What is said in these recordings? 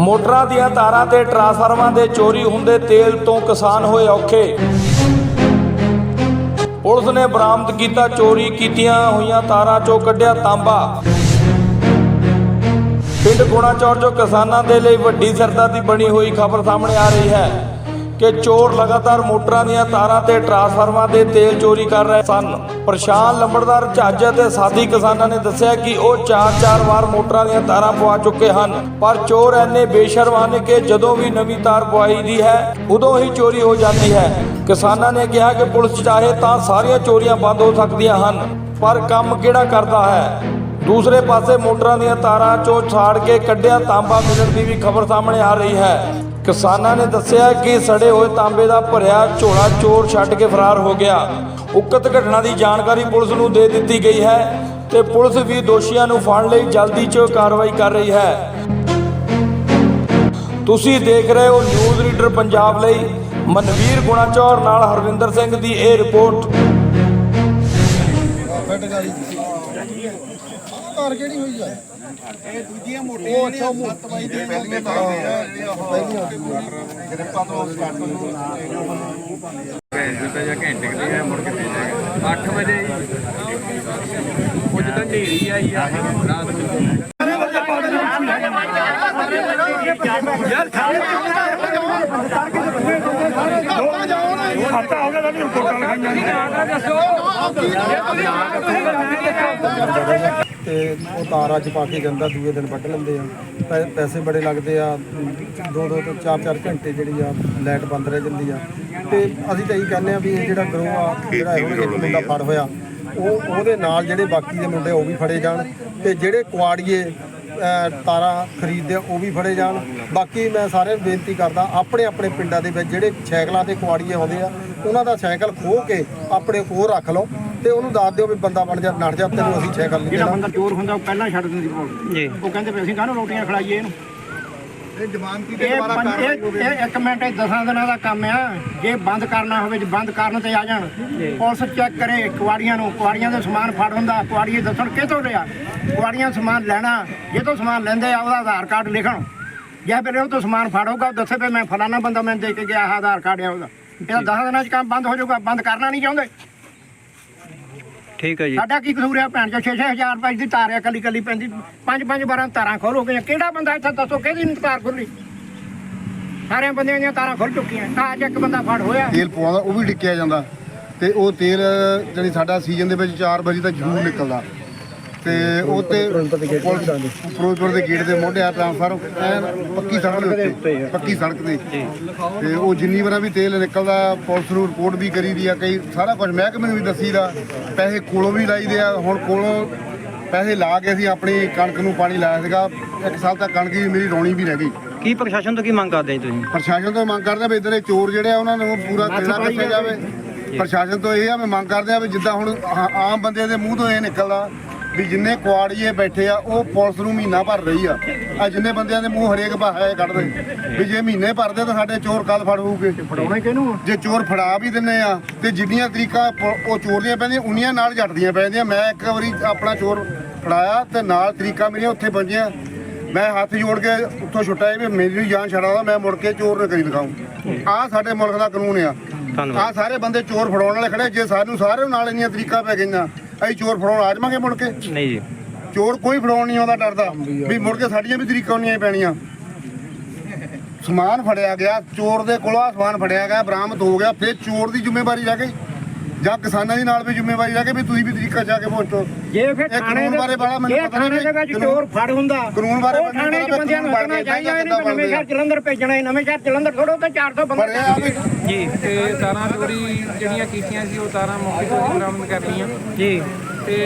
ਮੋਟਰਾਂ ਦੀਆਂ ਤਾਰਾਂ ਤੇ ਟਰਾਂਸਫਾਰਮਾਂ ਦੇ ਚੋਰੀ ਹੁੰਦੇ ਤੇਲ ਤੋਂ ਕਿਸਾਨ ਹੋਏ ਔਖੇ। ਪੁਲਿਸ ਨੇ ਬਰਾਮਦ ਕੀਤਾ, ਚੋਰੀ ਕੀਤੀਆਂ ਹੋਈਆਂ ਤਾਰਾਂ 'ਚੋਂ ਕੱਢਿਆ ਤਾਂਬਾ। ਪਿੰਡ ਗੁਣਾਚੌਰ 'ਚੋਂ ਕਿਸਾਨਾਂ ਦੇ ਲਈ ਵੱਡੀ ਸਰਦਾਦੀ ਬਣੀ ਹੋਈ ਖਬਰ ਸਾਹਮਣੇ ਆ ਰਹੀ ਹੈ। ਕਿ ਚੋਰ ਲਗਾਤਾਰ ਮੋਟਰਾਂ ਦੀਆਂ ਤਾਰਾਂ ਤੇ ਟਰਾਂਸਫਾਰਮਾਂ ਦੇ ਤੇਲ ਚੋਰੀ ਕਰ ਰਹੇ ਸਨ। ਪ੍ਰਸ਼ਾਨ ਲੰਬੜਦਾਰ ਝੱਜ ਅਤੇ ਸਾਦੀ ਕਿਸਾਨਾਂ ਨੇ ਦੱਸਿਆ ਕਿ ਉਹ ਚਾਰ-ਚਾਰ ਵਾਰ ਮੋਟਰਾਂ ਦੀਆਂ ਤਾਰਾਂ ਪਵਾ ਚੁੱਕੇ ਹਨ। ਪਰ ਚੋਰ ਐਨੇ ਬੇਸ਼ਰਮ ਹਨ ਕਿ ਜਦੋਂ ਵੀ ਨਵੀਂ ਤਾਰ ਪਵਾਈ ਦੀ ਹੈ, ਉਦੋਂ ਹੀ ਚੋਰੀ ਹੋ ਜਾਂਦੀ ਹੈ। ਕਿਸਾਨਾਂ ਨੇ ਕਿਹਾ ਕਿ ਪੁਲਿਸ ਚਾਹੇ ਤਾਂ ਸਾਰੀਆਂ ਚੋਰੀਆਂ ਬੰਦ ਹੋ ਸਕਦੀਆਂ ਹਨ, ਪਰ ਕੰਮ ਕਿਹੜਾ ਕਰਦਾ ਹੈ? ਦੂਸਰੇ ਪਾਸੇ ਮੋਟਰਾਂ ਦੀਆਂ ਤਾਰਾਂ ਚੋਂ ਛਾੜ ਕੇ ਕੱਢਿਆ ਤਾਂਬਾ ਮਿਲਣ ਦੀ ਵੀ ਖਬਰ ਸਾਹਮਣੇ ਆ ਰਹੀ ਹੈ। ਕਿਸਾਨਾਂ ਨੇ ਦੱਸਿਆ ਕਿ ਸੜੇ ਹੋਏ ਤਾਂਬੇ ਦਾ ਭਰਿਆ ਝੋਲਾ ਚੋਰ ਛੱਡ ਕੇ ਫਰਾਰ ਹੋ ਗਿਆ। ਉਕਤ ਘਟਨਾ ਦੀ ਜਾਣਕਾਰੀ ਪੁਲਿਸ ਨੂੰ ਦੇ ਦਿੱਤੀ ਗਈ ਹੈ ਤੇ ਪੁਲਿਸ ਵੀ ਦੋਸ਼ੀਆਂ ਨੂੰ ਫੜਨ ਲਈ, ਜਲਦੀ 'ਚ ਕਾਰਵਾਈ ਕਰ ਰਹੀ ਹੈ। ਤੁਸੀਂ ਦੇਖ ਰਹੇ ਹੋ ਨਿਊਜ਼ ਰੀਡਰ ਪੰਜਾਬ ਲਈ। ਮਨਵੀਰ ਗੁਣਾਚੌਰ ਨਾਲ ਹਰਵਿੰਦਰ ਸਿੰਘ ਦੀ ਇਹ ਰਿਪੋਰਟ। ਘਰ ਕਿਹੜੀ ਹੋਈ ਆ? ਇਹ ਦੂਜੀਆਂ ਮੋਟੀਆਂ ਉਹ ਅੱਛਾ ਸੱਤ ਬਾਈ ਦੀਆਂ ਪਹਿਲੀਆਂ ਪਹਿਲੀਆਂ ਗ੍ਰਿਪਾਂ ਤੋਂ ਸਟਾਰਟ ਨੂੰ ਘੰਟੇ ਜਾਂ ਘੰਟੇ ਕੁ ਲਈ ਹੈ ਮੁੜ ਕੇ ਦੇ ਜਾਏਗਾ 8 ਵਜੇ ਕੁਝ ਤਾਂ ਹਨੇਰੀ ਆਈ ਆ। ਰਾਤ ਨੂੰ ਤੇ ਉਹ ਤਾਰ ਅੱਜ ਪਾ ਕੇ ਜਾਂਦਾ ਦੂਏ ਦਿਨ ਵੱਢ ਲੈਂਦੇ ਆ। ਪੈ- ਪੈਸੇ ਬੜੇ ਲੱਗਦੇ ਆ। ਦੋ ਦੋ ਤੋਂ ਚਾਰ ਚਾਰ ਘੰਟੇ ਜਿਹੜੀ ਆ ਲਾਈਟ ਬੰਦ ਰਹਿ ਜਾਂਦੀ ਆ। ਤੇ ਅਸੀਂ ਤਾਂ ਇਹੀ ਕਹਿੰਦੇ ਆ ਵੀ ਇਹ ਜਿਹੜਾ ਗਰੋਹ ਆ ਜਿਹੜਾ ਇਹੋ ਇੱਕ ਮੁੰਡਾ ਫੜ ਹੋਇਆ ਉਹ ਉਹਦੇ ਨਾਲ ਜਿਹੜੇ ਬਾਕੀ ਦੇ ਮੁੰਡੇ ਉਹ ਵੀ ਫੜੇ ਜਾਣ। ਤੇ ਜਿਹੜੇ ਕੁਆੜੀਏ ਤਾਰਾਂ ਖਰੀਦਦੇ ਆ ਉਹ ਵੀ ਫੜੇ ਜਾਣ। ਬਾਕੀ ਮੈਂ ਸਾਰਿਆਂ ਨੂੰ ਬੇਨਤੀ ਕਰਦਾ ਆਪਣੇ ਆਪਣੇ ਪਿੰਡਾਂ ਦੇ ਵਿੱਚ ਜਿਹੜੇ ਸਾਈਕਲਾਂ ਤੇ ਕੁਆੜੀਏ ਆਉਂਦੇ ਆ ਉਹਨਾਂ ਦਾ ਸਾਈਕਲ ਖੋਹ ਕੇ ਆਪਣੇ ਕੋਲ ਰੱਖ ਲਓ ਤੇ ਉਹਨੂੰ ਦੱਸ ਦਿਓ ਵੀ ਬੰਦਾ ਬਣ ਜਾ ਨੱਠ ਜਾ ਤੈਨੂੰ ਅਸੀਂ ਸਾਈਕਲ ਨਹੀਂ ਜਿਹੜਾ ਦੇਣਾ। ਬੰਦਾ ਚੋਰ ਹੁੰਦਾ ਉਹ ਪਹਿਲਾਂ ਛੱਡ ਦਿੰਦੀ ਪੁਲਿਸ ਜੀ। ਉਹ ਕਹਿੰਦੇ ਵੀ ਅਸੀਂ ਕਾਹਨੂੰ ਰੋਟੀਆਂ ਖਲਾਈਏ ਇਹਨੂੰ? ਇਹ ਜ਼ਮਾਨਤੀ ਤੇ ਇਹ ਦੁਬਾਰਾ ਪੰਜ- ਕਾਰਵਾਈ ਇਹ ਇਹ ਇੱਕ ਮਿੰਟ ਇਹ ਦਸਾਂ ਦਿਨਾਂ ਦਾ ਕੰਮ ਆ। ਜੇ ਬੰਦ ਕਰਨਾ ਹੋਵੇ ਜੇ ਬੰਦ ਕਰਨ ਤੇ ਆ ਜਾਣ। ਪੁਲਿਸ ਚੈੱਕ ਕਰੇ ਕੁਆੜੀਆਂ ਨੂੰ। ਕੁਆੜੀਆਂ ਦਾ ਸਮਾਨ ਫੜ ਹੁੰਦਾ। ਕੁਆੜੀਏ ਦੱਸਣ ਕਿਤੋਂ ਲਿਆ? ਕੁਆੜੀਆਂ ਸਮਾਨ ਲੈਣਾ। ਜੇ ਤੋਂ ਸਮਾਨ ਲੈਂਦੇ ਆ ਉਹਦਾ ਆਧਾਰ ਕਾਰਡ ਲਿਖਣ। ਜੇ ਫਿਰ ਉਹ ਤੋਂ ਸਮਾਨ ਫੜੋਗਾ ਉਹ ਦੱਸੇ ਵੀ ਮੈਂ ਫਲਾਣਾ ਬੰਦਾ ਮੈਨੂੰ ਦੇ ਕੇ ਗਿਆ ਆਹ ਆਧਾਰ ਕਾਰਡ ਆ ਉਹਦਾ। ਇਹਦਾ ਦਸਾਂ ਦਿਨਾਂ 'ਚ ਕੰਮ ਬੰਦ ਹੋ ਜਾਊਗਾ। ਬੰਦ ਕਰਨਾ ਨਹੀਂ ਚਾਹੁੰਦੇ। ਠੀਕ ਹੈ ਜੀ। ਸਾਡਾ ਕੀ ਕਸੂਰ ਆ ਭੈਣ ਚੋ 6-6000 ਰੁਪਏ ਦੀ ਤਾਰ ਆ ਕੱਲੀ ਕੱਲੀ ਪੈਂਦੀ। ਪੰਜ ਪੰਜ ਬਾਰਾਂ ਤਾਰਾਂ ਖੋਲੋ ਗਈਆਂ। ਕਿਹੜਾ ਬੰਦਾ ਇੱਥੇ ਦੱਸੋ ਕਿਹਦੀ ਨੀ ਤਾਰ ਖੁੱਲੀ ਸਾਰਿਆਂ ਬੰਦਿਆਂ ਦੀਆਂ ਤਾਰਾਂ ਖੁੱਲ ਚੁੱਕੀਆਂ। ਤਾਂ ਅੱਜ ਇੱਕ ਬੰਦਾ ਫੜ ਹੋਇਆ। ਤੇਲ ਪਵਾਉਂਦਾ ਉਹ ਵੀ ਡਿੱਕਿਆ ਜਾਂਦਾ। ਤੇ ਉਹ ਤੇਲ ਜਿਹੜੀ ਸਾਡਾ ਸੀਜ਼ਨ ਦੇ ਵਿੱਚ 4 ਵਜੇ ਤੱਕ ਜ਼ਰੂਰ ਨਿਕਲਦਾ। ਤੇ ਉਹ ਤੇ ਫਿਰੋਜ਼ਪੁਰ ਦੇ ਗੇਟ ਦੇ ਮੋਢੇ ਆ ਟ੍ਰਾਂਸਫਰ ਪੱਕੀ ਸੜਕ ਦੇ ਉੱਤੇ ਪੱਕੀ ਸੜਕ ਤੇ। ਤੇ ਉਹ ਜਿੰਨੀ ਵਾਰ ਵੀ ਤੇਲ ਨਿਕਲਦਾ ਪੁਲਿਸ ਨੂੰ ਰਿਪੋਰਟ ਵੀ ਕਰੀਦੀ ਆ ਕਈ ਸਾਰਾ ਕੁਝ ਮਹਿਕਮੇ ਨੂੰ ਵੀ ਦੱਸੀਦਾ ਪੈਸੇ ਕੋਲੋਂ ਵੀ ਲਾਈਦੇ ਆ ਹੁਣ ਕੋਲੋਂ ਪੈਸੇ ਲਾ ਕੇ ਅਸੀਂ ਆਪਣੀ ਕਣਕ ਨੂੰ ਪਾਣੀ ਲਾਇਆ ਸੀਗਾ ਇੱਕ ਸਾਲ ਤੱਕ ਕਣਕ ਦੀ ਮੇਰੀ ਰੌਣੀ ਵੀ ਰਹਿ ਗਈ। ਕੀ ਪ੍ਰਸ਼ਾਸਨ ਤੋਂ ਕੀ ਮੰਗ ਕਰਦੇ ਜੀ ਤੁਸੀਂ? ਪ੍ਰਸ਼ਾਸਨ ਤੋਂ ਮੰਗ ਕਰਦੇ ਆ ਵੀ ਇਧਰ ਦੇ ਚੋਰ ਜਿਹੜੇ ਆ ਉਹਨਾਂ ਨੂੰ ਪੂਰਾ ਕਿਹੜਾ ਦੱਸਿਆ ਜਾਵੇ। ਪ੍ਰਸ਼ਾਸਨ ਤੋਂ ਇਹ ਆ ਮੈਂ ਮੰਗ ਕਰਦੇ ਆ ਵੀ ਜਿੱਦਾਂ ਹੁਣ ਆਮ ਬੰਦੇ ਦੇ ਮੂੰਹ ਤੋਂ ਇਹ ਨਿਕਲਦਾ ਵੀ ਜਿੰਨੇ ਕੁਆੜੀਏ ਬੈਠੇ ਆ ਉਹ ਪੁਲਿਸ ਨੂੰ ਮਹੀਨਾ ਭਰ ਰਹੀ ਆ। ਆ ਜਿੰਨੇ ਬੰਦਿਆਂ ਦੇ ਮੂੰਹ ਹਰੇਕ ਬਾਹਰ ਕੱਢਦੇ ਵੀ ਜੇ ਮਹੀਨੇ ਭਰਦੇ ਤਾਂ ਸਾਡੇ ਚੋਰ ਕੱਲ ਫੜ ਹੋਊਗੇ। ਫੜਾਉਣਾ ਕਿਹਨੂੰ ਜੇ ਚੋਰ ਫੜਾ ਵੀ ਦਿੰਨੇ ਆ ਤੇ ਜਿੰਨੀਆਂ ਤਰੀਕਾ ਉਹ ਚੋਰ ਦੀਆਂ ਪੈਂਦੀਆਂ ਉਨੀਆਂ ਨਾਲ ਜੱਟਦੀਆਂ ਪੈਂਦੀਆਂ। ਮੈਂ ਇੱਕ ਵਾਰੀ ਆਪਣਾ ਚੋਰ ਫੜਾਇਆ ਤੇ ਨਾਲ ਤਰੀਕਾ ਮੇਰੀਆਂ ਉੱਥੇ ਬੰਜੀਆਂ ਮੈਂ ਹੱਥ ਜੋੜ ਕੇ ਉੱਥੋਂ ਛੁੱਟਿਆ ਵੀ ਮੇਰੀ ਜਾਨ ਛੜਾਉਂਦਾ ਮੈਂ ਮੁੜ ਕੇ ਚੋਰ ਨੂੰ ਕਰੀ ਦਿਖਾਉਂ ਆਹ ਸਾਡੇ ਮੁਲਕ ਦਾ ਕਾਨੂੰਨ ਆ। ਆਹ ਸਾਰੇ ਬੰਦੇ ਚੋਰ ਫੜਾਉਣ ਵਾਲੇ ਖੜੇ ਜੇ ਸਾਨੂੰ ਸਾਰਿਆਂ ਨਾਲ ਇੰਨੀਆਂ ਤਰੀਕਾ ਪੈ ਗਈਆਂ ਅਸੀਂ ਚੋਰ ਫੜਾਉਣ ਆ ਜਾਵਾਂਗੇ ਮੁੜ ਕੇ? ਨਹੀਂ ਜੀ। ਚੋਰ ਕੋਈ ਫੜਾਉਣ ਨਹੀਂ ਆਉਂਦਾ ਡਰਦਾ। ਵੀ ਮੁੜ ਕੇ ਸਾਡੀਆਂ ਵੀ ਤਰੀਕਾਂ ਉਨੀਆਂ ਹੀ ਪੈਣੀਆਂ। ਸਮਾਨ ਫੜਿਆ ਗਿਆ ਚੋਰ ਦੇ ਕੋਲੋਂ ਸਮਾਨ ਫੜਿਆ ਗਿਆ ਬਰਾਮਦ ਹੋ ਗਿਆ ਫਿਰ ਚੋਰ ਦੀ ਜ਼ਿੰਮੇਵਾਰੀ ਰਹਿ ਗਈ। ਜਾਂ ਕਿਸਾਨਾਂ ਦੀ ਨਾਲ ਵੀ ਜ਼ਿੰਮੇਵਾਰੀ ਰਹਿ ਗਈ ਵੀ ਤੁਸੀਂ ਵੀ ਤਰੀਕਾ ਜਾ ਕੇ ਪਹੁੰਚੋ ਜੇ ਫਿਰ ਥਾਣੇ ਦੇ ਬਾਰੇ ਬੜਾ ਮੈਨੂੰ ਇਹ ਪਤਾ ਨਹੀਂ ਥਾਣੇ ਦੇ ਵਿੱਚ ਚੋਰ ਫੜ ਹੁੰਦਾ ਕਾਨੂੰਨ ਬਾਰੇ ਮੈਨੂੰ ਥਾਣੇ 'ਚ ਬੰਦਿਆਂ ਨੂੰ ਦੱਸਣਾ ਚਾਹੀਦਾ ਇਹਨੇ ਨਵੇਂ ਸ਼ਹਿਰ ਜਲੰਧਰ ਭੇਜਣਾ ਹੈ ਨਵੇਂ ਸ਼ਹਿਰ ਜਲੰਧਰ ਥੋੜੋ ਤੇ 400 ਬੰਦਾ ਜੀ। ਤੇ ਤਾਰਾਂ ਚੋਰੀ ਜਿਹੜੀਆਂ ਕੀਤੀਆਂ ਸੀ ਉਹ ਤਾਰਾਂ ਮੌਕੇ ਤੋਂ ਬਰਾਮਦ ਕਰ ਲਈਆਂ ਜੀ। ਤੇ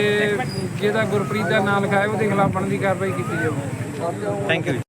ਜਿਹਦਾ ਗੁਰਪ੍ਰੀਤ ਦਾ ਨਾਂ ਲਿਖਾਇਆ ਉਹਦੇ ਖਿਲਾਫ ਬਣਦੀ ਕਾਰਵਾਈ ਕੀਤੀ ਜਾਊਗੀ। Thank you